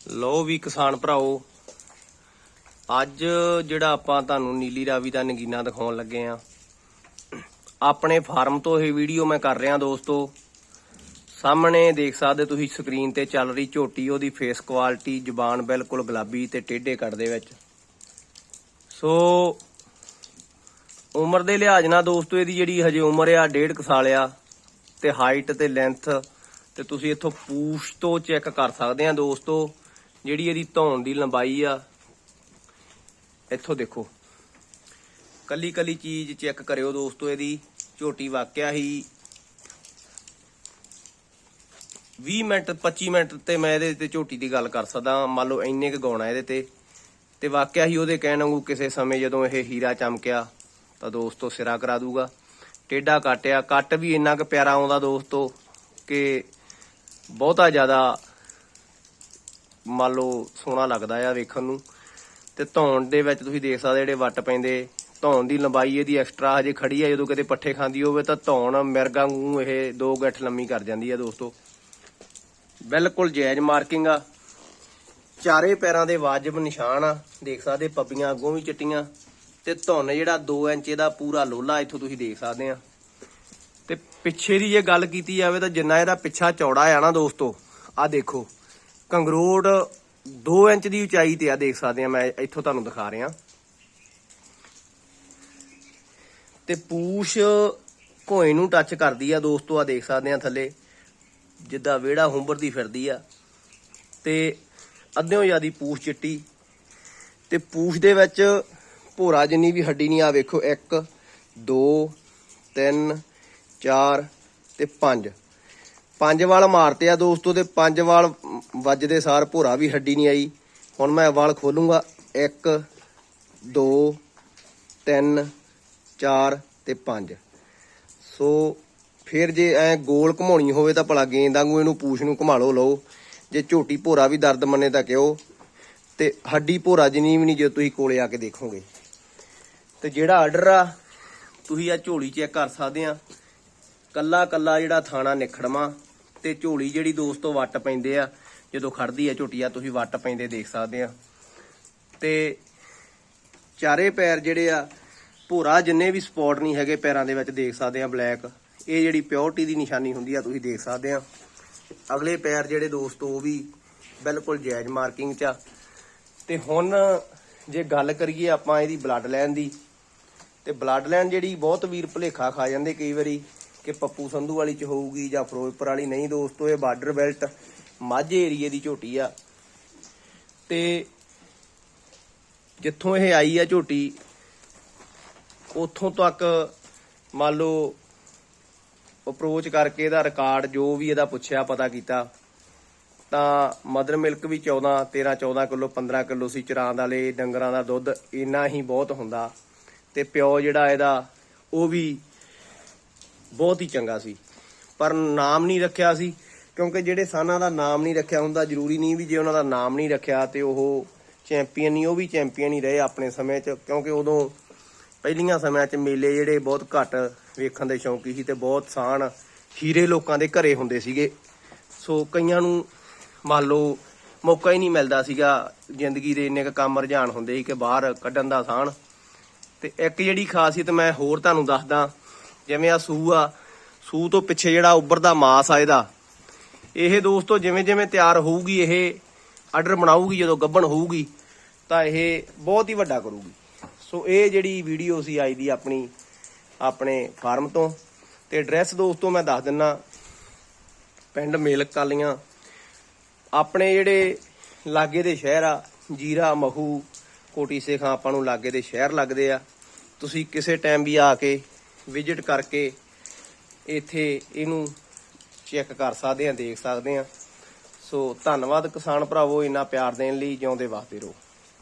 ਲੋ ਵੀ ਕਿਸਾਨ ਭਰਾਓ, ਅੱਜ ਜਿਹੜਾ ਆਪਾਂ ਤੁਹਾਨੂੰ ਨੀਲੀ ਰਾਵੀ ਦਾ ਨਗੀਨਾ ਦਿਖਾਉਣ ਲੱਗੇ ਆ। ਆਪਣੇ ਫਾਰਮ ਤੋਂ ਇਹ ਵੀਡੀਓ ਮੈਂ ਕਰ ਰਿਹਾ ਦੋਸਤੋ। ਸਾਹਮਣੇ ਦੇਖ ਸਕਦੇ ਤੁਸੀਂ ਸਕਰੀਨ ਤੇ ਚੱਲ ਰਹੀ ਝੋਟੀ, ਉਹਦੀ ਫੇਸ ਕੁਆਲਿਟੀ ਜ਼ੁਬਾਨ ਬਿਲਕੁਲ ਗੁਲਾਬੀ ਤੇ ਟੇਢੇ ਕੱਟ ਦੇ ਵਿੱਚ। ਸੋ, ਉਮਰ ਦੇ ਲਿਹਾਜ਼ ਨਾਲ ਦੋਸਤੋ, ਇਹਦੀ ਜਿਹੜੀ ਹਜੇ ਉਮਰ ਆ, ਡੇਢ ਕੁ ਸਾਲ ਆ, ਤੇ ਹਾਈਟ ਤੇ ਲੈਂਥ ਤੇ ਤੁਸੀਂ ਇੱਥੋਂ ਪੂਛ ਤੋਂ ਚੈੱਕ ਕਰ ਸਕਦੇ ਆ ਦੋਸਤੋ। ਜਿਹੜੀ ਇਹਦੀ ਧੌਣ ਦੀ ਲੰਬਾਈ ਆ, ਇੱਥੋਂ ਦੇਖੋ। ਕੱਲੀ ਕੱਲੀ ਚੀਜ਼ ਚੈੱਕ ਕਰਿਓ ਦੋਸਤੋ, ਇਹਦੀ ਝੋਟੀ ਵਾਕਿਆ ਹੀ 20 ਮਿੰਟ 25 ਮਿੰਟ ਤੇ ਮੈਂ ਇਹਦੇ ਤੇ ਝੋਟੀ ਦੀ ਗੱਲ ਕਰ ਸਕਦਾ ਮੰਨ ਲਓ ਇੰਨੇ ਕੁ ਗਾਉਣਾ ਇਹਦੇ ਤੇ। ਤੇ ਵਾਕਿਆ ਹੀ ਉਹਦੇ ਕਹਿਣ ਵਾਂਗੂ ਕਿਸੇ ਸਮੇਂ ਜਦੋਂ ਇਹ ਹੀਰਾ ਚਮਕਿਆ, ਤਾਂ ਦੋਸਤੋ ਸਿਰਾ ਕਰਾ ਦੂਗਾ। ਟੇਡਾ ਕੱਟਿਆ ਕੱਟ ਵੀ ਇੰਨਾ ਕੁ ਪਿਆਰਾ ਆਉਂਦਾ ਦੋਸਤੋ ਕਿ ਬਹੁਤਾ ਜ਼ਿਆਦਾ ਮੰਨ ਲਓ ਸੋਹਣਾ ਲੱਗਦਾ ਆ ਵੇਖਣ ਨੂੰ। ਤੇ ਧੌਣ ਦੇ ਵਿੱਚ ਤੁਸੀਂ ਦੇਖ ਸਕਦੇ ਜਿਹੜੇ ਵੱਟ ਪੈਂਦੇ। ਧੌਣ ਦੀ ਲੰਬਾਈ ਇਹਦੀ ਐਕਸਟਰਾ ਹਜੇ ਖੜੀ ਆ, ਜਦੋਂ ਕਿਤੇ ਪੱਠੇ ਖਾਂਦੀ ਹੋਵੇ ਤਾਂ ਧੌਣ ਮਿਰਗਾਂ ਨੂੰ ਇਹ ਦੋ ਗੱਠ ਲੰਮੀ ਕਰ ਜਾਂਦੀ ਆ ਦੋਸਤੋ। ਬਿਲਕੁਲ ਜਾਇਜ਼ ਮਾਰਕਿੰਗ ਆ। ਚਾਰੇ ਪੈਰਾਂ ਦੇ ਵਾਜਬ ਨਿਸ਼ਾਨ ਆ। ਦੇਖ ਸਕਦੇ ਪੱਬੀਆਂ ਅੱਗੋਂ ਵੀ ਚਿੱਟੀਆਂ। ਤੇ ਧੁੰਨ ਜਿਹੜਾ 2 ਇੰਚ ਇਹਦਾ ਪੂਰਾ ਲੋਲਾ ਇੱਥੋਂ ਤੁਸੀਂ ਦੇਖ ਸਕਦੇ ਆ। ਤੇ ਪਿੱਛੇ ਦੀ ਜੇ ਗੱਲ ਕੀਤੀ ਜਾਵੇ ਤਾਂ ਜਿੰਨਾ ਇਹਦਾ ਪਿੱਛਾ ਚੌੜਾ ਆ ਨਾ ਦੋਸਤੋ ਆ ਦੇਖੋ। ਕੰਗਰੋਟ 2 ਇੰਚ ਦੀ ਉਚਾਈ ਤੇ ਆ, ਦੇਖ ਸਕਦੇ ਆ, ਮੈਂ ਇੱਥੋਂ ਤੁਹਾਨੂੰ ਦਿਖਾ ਰਿਹਾ। ਤੇ ਪੂਛ ਘੋਏ ਨੂੰ ਟੱਚ ਕਰਦੀ ਆ ਦੋਸਤੋ ਆ ਦੇਖ ਸਕਦੇ ਆ ਥੱਲੇ, ਜਿੱਦਾਂ ਵਿਹੜਾ ਹੁੰਬਰਦੀ ਫਿਰਦੀ ਆ। ਤੇ ਅੱਧਿਓਂ ਜਿਆਦੀ ਪੂਛ ਚਿੱਟੀ। ਤੇ ਪੂਛ ਦੇ ਵਿੱਚ ਭੋਰਾ ਜਿੰਨੀ ਵੀ ਹੱਡੀ ਨਹੀਂ ਆ ਵੇਖੋ 1 2 3 4 ਤੇ 5 ਪੰਜ ਵਾਲ ਮਾਰਤੇ ਆ ਦੋਸਤੋ ਤੇ ਪੰਜ ਵਾਲ ਵੱਜਦੇ ਸਾਰ ਭੋਰਾ ਵੀ ਹੱਡੀ ਨਹੀਂ ਆਈ। ਹੁਣ ਮੈਂ ਵਾਲ ਖੋਲੂੰਗਾ। 1 2 3 4 ਤੇ 5 ਸੋ ਫਿਰ ਜੇ ਐ ਗੋਲ ਘਮਾਉਣੀ ਹੋਵੇ ਤਾਂ ਭਲਾ ਗੇਂਦ ਵਾਂਗੂ ਇਹਨੂੰ ਪੂਛ ਨੂੰ ਘੁਮਾ ਲਓ ਲਓ। ਜੇ ਝੋਟੀ ਭੋਰਾ ਵੀ ਦਰਦ ਮੰਨੇ ਤਾਂ ਕਿਉ? ਤੇ ਹੱਡੀ ਭੋਰਾ ਜਿੰਨੀ ਵੀ ਨਹੀਂ ਜੇ ਤੁਸੀਂ ਕੋਲੇ ਆ ਕੇ ਦੇਖੋਗੇ। ਤੇ ਜਿਹੜਾ ਆਰਡਰ ਆ, ਤੁਸੀਂ ਆ ਝੋਲੀ ਚੈੱਕ ਕਰ ਸਕਦੇ ਆ। ਕੱਲਾ ਕੱਲਾ ਜਿਹੜਾ ਥਾਣਾ ਨਿਖੜਵਾ। ਤੇ ਝੋਲੀ ਜਿਹੜੀ ਦੋਸਤੋ ਵੱਟ ਪੈਂਦੇ ਆ, ਜਦੋਂ ਖੜਦੀ ਆ ਝੋਟੀ ਤੁਸੀਂ ਵੱਟ ਪੈਂਦੇ ਦੇਖ ਸਕਦੇ ਆ। ਤੇ ਚਾਰੇ ਪੈਰ ਜਿਹੜੇ ਆ, ਭੋਰਾ ਜਿੰਨੇ ਵੀ ਸਪੌਟ ਨਹੀਂ ਹੈਗੇ ਪੈਰਾਂ ਦੇ ਵਿੱਚ ਦੇਖ ਸਕਦੇ ਆ ਬਲੈਕ, ਇਹ ਜਿਹੜੀ ਪਿਓਰਟੀ ਦੀ ਨਿਸ਼ਾਨੀ ਹੁੰਦੀ ਆ ਤੁਸੀਂ ਦੇਖ ਸਕਦੇ ਆ। ਅਗਲੇ ਪੈਰ ਜਿਹੜੇ ਦੋਸਤੋ, ਉਹ ਵੀ ਬਿਲਕੁਲ ਜਾਇਜ਼ ਮਾਰਕਿੰਗ 'ਚ ਆ। ਤੇ ਹੁਣ ਜੇ ਗੱਲ ਕਰੀਏ ਆਪਾਂ ਇਹਦੀ ਬਲੱਡ ਲਾਈਨ ਦੀ, ਤੇ ਬਲੱਡ ਲਾਈਨ ਜਿਹੜੀ ਬਹੁਤ ਵੀਰ ਭੁਲੇਖਾ ਖਾ ਜਾਂਦੇ ਕਈ ਵਾਰੀ ਕਿ ਪੱਪੂ ਸੰਧੂ ਵਾਲੀ ਚ ਹੋਊਗੀ ਜਾਂ ਫਿਰੋਜ਼ਪੁਰ ਵਾਲੀ, ਨਹੀਂ ਦੋਸਤੋ ਇਹ ਬਾਰਡਰ ਬੈਲਟ ਮਾਝੇ ਏਰੀਏ ਦੀ ਝੋਟੀ ਆ। ਤੇ ਜਿੱਥੋਂ ਇਹ ਆਈ ਆ ਝੋਟੀ, ਉੱਥੋਂ ਤੱਕ ਮੰਨ ਲਓ ਅਪਰੋਚ ਕਰਕੇ ਇਹਦਾ ਰਿਕਾਰਡ ਜੋ ਵੀ ਇਹਦਾ ਪੁੱਛਿਆ, ਪਤਾ ਕੀਤਾ। ਤਾਂ ਮਦਰ ਮਿਲਕ ਵੀ 14 13 14 ਕਿਲੋ 15 ਕਿਲੋ ਸੀ ਚਰਾਂ ਵਾਲੇ, ਡੰਗਰਾਂ ਦਾ ਦੁੱਧ ਇੰਨਾ ਹੀ ਬਹੁਤ ਹੁੰਦਾ। ਤੇ ਪਿਓ ਜਿਹੜਾ ਇਹਦਾ, ਉਹ ਵੀ ਬਹੁਤ ਹੀ ਚੰਗਾ ਸੀ। ਪਰ ਨਾਮ ਨਹੀਂ ਰੱਖਿਆ ਸੀ, ਕਿਉਂਕਿ ਜਿਹੜੇ ਸਾਨਾਂ ਦਾ ਨਾਮ ਨਹੀਂ ਰੱਖਿਆ ਹੁੰਦਾ, ਜ਼ਰੂਰੀ ਨਹੀਂ ਵੀ ਜੇ ਉਹਨਾਂ ਦਾ ਨਾਮ ਨਹੀਂ ਰੱਖਿਆ ਤੇ ਉਹ ਚੈਂਪੀਅਨ ਨਹੀਂ, ਉਹ ਵੀ ਚੈਂਪੀਅਨ ਹੀ ਰਹੇ ਆਪਣੇ ਸਮੇਂ 'ਚ, ਕਿਉਂਕਿ ਉਦੋਂ ਪਹਿਲੀਆਂ ਸਮਿਆਂ 'ਚ ਮੇਲੇ ਜਿਹੜੇ ਬਹੁਤ ਘੱਟ ਵੇਖਣ ਦੇ ਸ਼ੌਂਕੀ ਸੀ ਤੇ ਬਹੁਤ ਸਾਨ ਹੀਰੇ ਲੋਕਾਂ ਦੇ ਘਰੇ ਹੁੰਦੇ ਸੀਗੇ। ਸੋ ਕਈਆਂ ਨੂੰ ਮੰਨ ਲਓ ਮੌਕਾ ਹੀ ਨਹੀਂ ਮਿਲਦਾ ਸੀਗਾ, ਜ਼ਿੰਦਗੀ ਦੇ ਇੰਨੇ ਕੁ ਕੰਮ ਰੁਝਾਨ ਹੁੰਦੇ ਸੀ ਕਿ ਬਾਹਰ ਕੱਢਣ ਦਾ ਆਸਾਨ ਤੇ ਇੱਕ ਜਿਹੜੀ ਖਾਸੀਅਤ ਮੈਂ ਹੋਰ ਤੁਹਾਨੂੰ ਦੱਸਦਾ ਜਿਵੇਂ ਆ ਸੂ ਆ? ਸੂ ਤੋਂ ਪਿੱਛੇ ਜਿਹੜਾ ਉੱਭਰਦਾ ਮਾਸ ਆ ਇਹਦਾ। ਇਹ ਦੋਸਤੋ ਜਿਵੇਂ ਜਿਵੇਂ ਤਿਆਰ ਹੋਊਗੀ, ਇਹ ਆਰਡਰ ਬਣਾਊਗੀ, ਜਦੋਂ ਗੱਬਣ ਹੋਊਗੀ, ਤਾਂ ਇਹ ਬਹੁਤ ਹੀ ਵੱਡਾ ਕਰੂਗੀ। ਸੋ ਇਹ ਜਿਹੜੀ ਵੀਡੀਓ ਸੀ ਆਈ ਦੀ ਆਪਣੀ, ਆਪਣੇ ਫਾਰਮ ਤੋਂ। ਤੇ ਐਡਰੈਸ ਦੋਸਤੋ ਮੈਂ ਦੱਸ ਦਿੰਨਾ। ਪਿੰਡ ਮੇਲਕ ਕਾਲੀਆਂ। ਆਪਣੇ ਜਿਹੜੇ ਲਾਗੇ ਦੇ ਸ਼ਹਿਰ ਆ, ਜੀਰਾ, ਮਹੂ, ਕੋਟੀ ਸੇਖਾਂ, ਆਪਾਂ ਨੂੰ ਲਾਗੇ ਦੇ ਸ਼ਹਿਰ ਲੱਗਦੇ ਆ। ਤੁਸੀਂ ਕਿਸੇ ਟਾਈਮ ਵੀ ਆ ਕੇ ਵਿਜ਼ਿਟ ਕਰਕੇ ਇੱਥੇ ਇਹਨੂੰ ਚੈੱਕ ਕਰ ਸਕਦੇ ਆ ਦੇਖ ਸਕਦੇ ਆ ਸੋ ਧੰਨਵਾਦ ਕਿਸਾਨ ਭਰਾਵੋ, ਇੰਨਾ ਪਿਆਰ ਦੇਣ ਲਈ, ਜਿਉਂਦੇ ਵਾਸਤੇ ਰਹੋ।